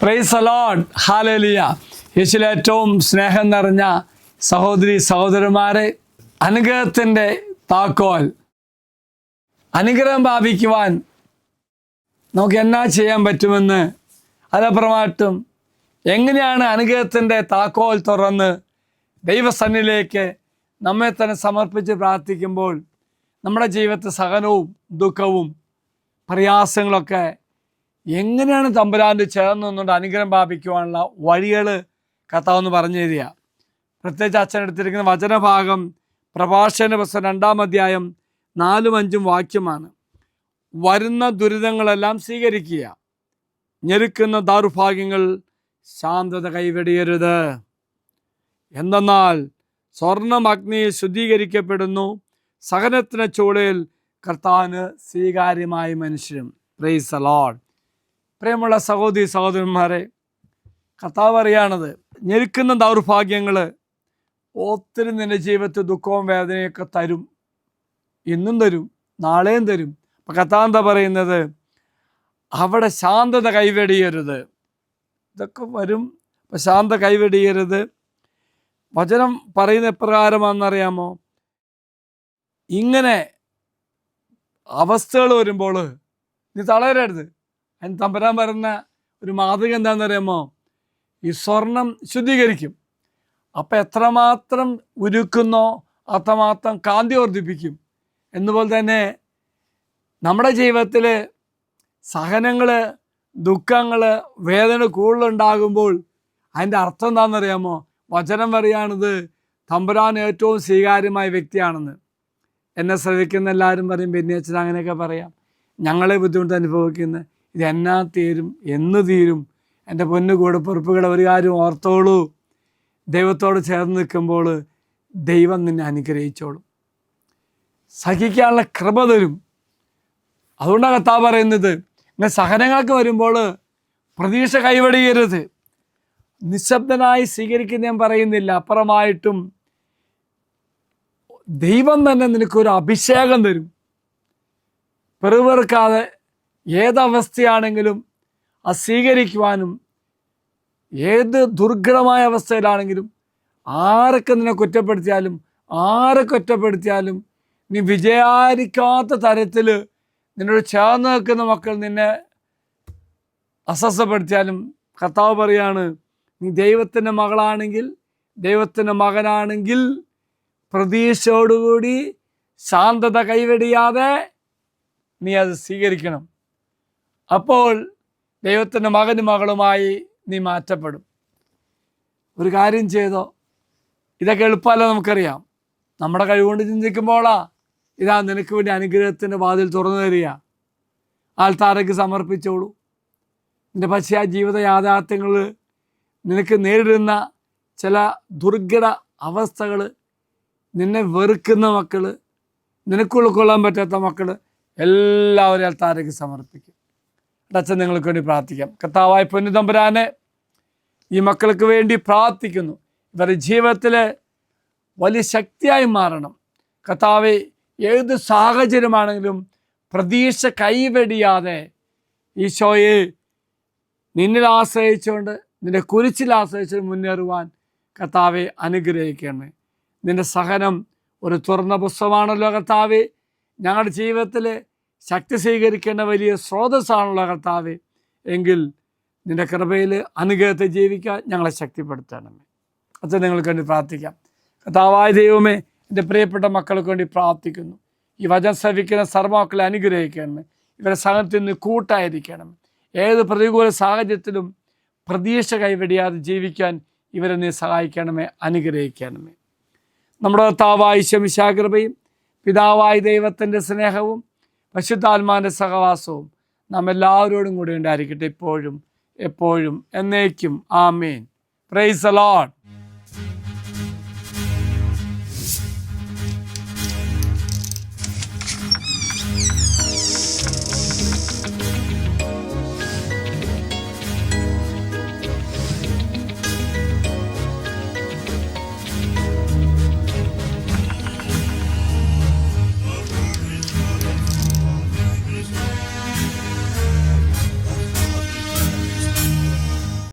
Price allowed ഹാലലിയ യേശുവിൽ ഏറ്റവും സ്നേഹം നിറഞ്ഞ സഹോദരി സഹോദരന്മാരെ അനുഗ്രഹത്തിന്റെ താക്കോൽ. അനുഗ്രഹം പ്രാപിക്കുവാൻ നമുക്ക് എന്നാ ചെയ്യാൻ പറ്റുമെന്ന് അതപ്രമാട്ടും എങ്ങനെയാണ് അനുഗ്രഹത്തിന്റെ താക്കോൽ തുറന്ന് ദൈവസന്നിലേക്ക് നമ്മെ തന്നെ സമർപ്പിച്ച് പ്രാർത്ഥിക്കുമ്പോൾ നമ്മുടെ ജീവിതത്തെ സഹനവും ദുഃഖവും പ്രയാസങ്ങളൊക്കെ എങ്ങനെയാണ് തമ്പുരാന്റെ ചേർന്ന് നിന്നുകൊണ്ട് അനുഗ്രഹം പ്രാപിക്കുവാനുള്ള വഴികൾ കഥാവെന്ന് പറഞ്ഞു തരിക. പ്രത്യേകിച്ച് അച്ഛൻ എടുത്തിരിക്കുന്ന വചനഭാഗം പ്രഭാഷണ പുസ്തകം രണ്ടാം അധ്യായം നാലും അഞ്ചും വാക്യമാണ്. വരുന്ന ദുരിതങ്ങളെല്ലാം സ്വീകരിക്കുക. ഞെരുക്കുന്ന ദൗർഭാഗ്യങ്ങൾ ശാന്തത കൈവെടിയരുത്. എന്തെന്നാൽ സ്വർണം അഗ്നിയിൽ ശുദ്ധീകരിക്കപ്പെടുന്നു. സഹനത്തിന് ചൂളയിൽ കർത്താവിന് സ്വീകാര്യമായ മനുഷ്യരും. പ്രൈസ് അലോഡ് പ്രിയമുള്ള സഹോദരി സഹോദരന്മാരെ കർത്താവ് അറിയാണത് ഞെരുക്കുന്ന ദൗർഭാഗ്യങ്ങൾ ഒത്തിരി നിന്റെ ജീവിതത്തിൽ ദുഃഖവും വേദനയൊക്കെ തരും. ഇന്നും തരും നാളെയും തരും. അപ്പം കർത്താവ് എന്താ പറയുന്നത്? അവിടെ ശാന്തത കൈവെടിയരുത്. ഇതൊക്കെ വരും അപ്പം ശാന്ത കൈവെടിയരുത്. വചനം പറയുന്ന എപ്രകാരമാണെന്നറിയാമോ? ഇങ്ങനെ അവസ്ഥകൾ വരുമ്പോൾ നീ തളരരുത്. അതിന് തമ്പരാൻ പറയുന്ന ഒരു മാതൃക എന്താണെന്ന് എന്താണെന്നറിയാമോ ഈ സ്വർണം ശുദ്ധീകരിക്കും. അപ്പം എത്രമാത്രം ഉരുക്കുന്നോ അത്രമാത്രം കാന്തി വർദ്ധിപ്പിക്കും. എന്നുപോലെ തന്നെ നമ്മുടെ ജീവിതത്തിൽ സഹനങ്ങൾ ദുഃഖങ്ങൾ വേദന കൂടുതലുണ്ടാകുമ്പോൾ അതിന്റെ അർത്ഥം എന്താണെന്നറിയാമോ വചനം പറയുകയാണിത് തമ്പുരാൻ ഏറ്റവും സ്വീകാര്യമായ വ്യക്തിയാണെന്ന്. എന്നെ ശ്രവിക്കുന്ന എല്ലാവരും പറയും ബെന്നിയച്ചൻ അങ്ങനെയൊക്കെ പറയാം. ഞങ്ങളെ ബുദ്ധിമുട്ട് അനുഭവിക്കുന്ന. ഇത് എന്നാ തീരും? എന്ന് തീരും? എന്റെ പൊന്നു കൂടപ്പുറപ്പുകൾ ഒരു കാര്യം ഓർത്തോളൂ. ദൈവത്തോട് ചേർന്ന് നിൽക്കുമ്പോൾ ദൈവം നിന്നെ അനുഗ്രഹിച്ചോളും. സഹിക്കാനുള്ള കൃപ തരും. അതുകൊണ്ടാണ് കത്താ പറയുന്നത് ഇങ്ങനെ സഹനങ്ങൾക്ക് വരുമ്പോൾ പ്രതീക്ഷ കൈവടിയരുത്. നിശബ്ദനായി സ്വീകരിക്കുന്ന ഞാൻ പറയുന്നില്ല. അപ്പുറമായിട്ടും ദൈവം തന്നെ നിനക്കൊരു അഭിഷേകം തരും. പെറുപെറുക്കാതെ ഏതവസ്ഥയാണെങ്കിലും അത് സ്വീകരിക്കുവാനും ഏത് ദുർഘടമായ അവസ്ഥയിലാണെങ്കിലും ആരൊക്കെ നിന്നെ കുറ്റപ്പെടുത്തിയാലും ആരൊക്കെ കുറ്റപ്പെടുത്തിയാലും നീ വിജയാരിക്കാത്ത തരത്തിൽ നിന്നോട് ചേർന്ന് നിൽക്കുന്ന മക്കൾ നിന്നെ അസ്വസ്ഥപ്പെടുത്തിയാലും കർത്താവ് പറയാണ് നീ ദൈവത്തിന്റെ മകളാണെങ്കിൽ ദൈവത്തിന്റെ മകനാണെങ്കിൽ പ്രതീക്ഷയോടുകൂടി ശാന്തത കൈവെടിയാതെ നീ അത് സ്വീകരിക്കണം. അപ്പോൾ ദൈവത്തിന്റെ മകനും മകളുമായി നീ മാറ്റപ്പെടും. ഒരു കാര്യം ചെയ്തോ? ഇതൊക്കെ എളുപ്പമല്ല നമുക്കറിയാം. നമ്മുടെ കഴിവുകൊണ്ട് ചിന്തിക്കുമ്പോളാ ഇതാ നിനക്ക് വേണ്ടി അനുഗ്രഹത്തിന്റെ വാതിൽ തുറന്നു തരിക. ആൾത്താരക്ക് സമർപ്പിച്ചോളൂ. നിന്റെ ആ ജീവിത യാഥാർത്ഥ്യങ്ങൾ നിനക്ക് നേരിടുന്ന ചില ദുർഘട അവസ്ഥകൾ നിന്നെ വെറുക്കുന്ന മക്കൾ നിനക്ക് ഉൾക്കൊള്ളാൻ പറ്റാത്ത മക്കൾ എല്ലാവരും ആൾത്താരക്ക് സമർപ്പിക്കും. അച്ഛൻ നിങ്ങൾക്ക് വേണ്ടി പ്രാർത്ഥിക്കാം. കർത്താവായ പൊന്നുതമ്പുരാനെ ഈ മക്കൾക്ക് വേണ്ടി പ്രാർത്ഥിക്കുന്നു. ഇവരുടെ ജീവിതത്തിൽ വലിയ ശക്തിയായി മാറണം. കർത്താവ് ഏത് സാഹചര്യമാണെങ്കിലും പ്രതീക്ഷ കൈവെടിയാതെ ഈശോയെ നിന്നിൽ ആശ്രയിച്ചുകൊണ്ട് നിന്റെ കുരിച്ചിൽ ആശ്രയിച്ച് മുന്നേറുവാൻ കർത്താവെ അനുഗ്രഹിക്കണമേ. നിന്റെ സഹനം ഒരു തുറന്ന പുസ്തകമാണല്ലോ കർത്താവ്. ഞങ്ങളുടെ ജീവിതത്തിൽ ശക്തി സ്വീകരിക്കേണ്ട വലിയ സ്രോതസ്സാണല്ലോ കർത്താവ്. എങ്കിൽ നിന്റെ കൃപയിൽ അനുഗ്രഹത്തെ ജീവിക്കാൻ ഞങ്ങളെ ശക്തിപ്പെടുത്തണമേ. അച്ഛൻ നിങ്ങൾക്ക് വേണ്ടി പ്രാർത്ഥിക്കാം. കർത്താവായ ദൈവമേ എന്റെ പ്രിയപ്പെട്ട മക്കൾക്ക് വേണ്ടി പ്രാർത്ഥിക്കുന്നു. ഈ വചനം ശ്രവിക്കുന്ന സർവാക്കളെ അനുഗ്രഹിക്കണമേ. ഇവരെ സഹനത്തിൽ നിന്ന് കൂട്ടായിരിക്കണം ഏത് പ്രതികൂല സാഹചര്യത്തിലും പ്രതീക്ഷ കൈവെടിയാതെ ജീവിക്കാൻ ഇവരെ നീ സഹായിക്കണമേ അനുഗ്രഹിക്കണമേ. നമ്മുടെ കർത്താവായ ശമിശാകൃപയും പിതാവായ ദൈവത്തിന്റെ സ്നേഹവും പശുദ്ധാത്മാവിന്റെ സഹവാസവും നാം എല്ലാവരോടും കൂടി ഉണ്ടായിരിക്കട്ടെ ഇപ്പോഴും എപ്പോഴും എന്നേക്കും. ആമേൻ. Price allowed